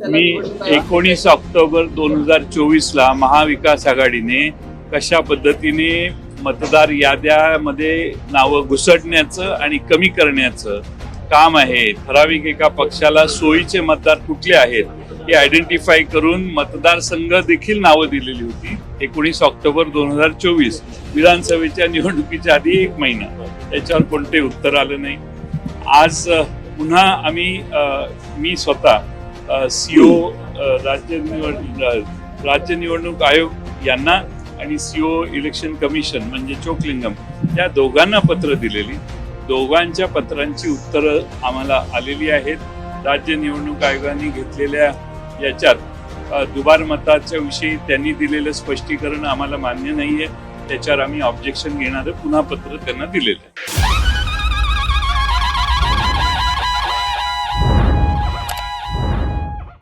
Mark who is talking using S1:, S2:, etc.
S1: मी एकोणीस ऑक्टोबर दोन हजार चोवीस ला महाविकास आघाडीने कशा पद्धतीने मतदार याद्यामध्ये नावं घुसडण्याचं आणि कमी करण्याचं काम आहे ठराविक एका पक्षाला सोयीचे मतदार कुठले आहेत हे आयडेंटिफाय करून मतदारसंघ देखील नावं दिलेली होती एकोणीस ऑक्टोबर दोन हजार चोवीस विधानसभेच्या निवडणुकीच्या आधी एक महिना. त्याच्यावर कोणते उत्तर आलं नाही. आज पुन्हा आम्ही मी स्वतः सीओ राज्य निवड राज्य निवडणूक आयोग यांना आणि सीओ इलेक्शन कमिशन म्हणजे चोकलिंगम या दोघांना पत्र दिलेली. दोघांच्या पत्रांची उत्तरं आम्हाला आलेली आहेत. राज्य निवडणूक आयोगाने घेतलेल्या याच्यात दुबार मताच्या विषयी त्यांनी दिलेलं स्पष्टीकरण आम्हाला मान्य नाही आहे त्याच्यावर आम्ही ऑब्जेक्शन घेणारं पुन्हा पत्र त्यांना दिलेलं आहे.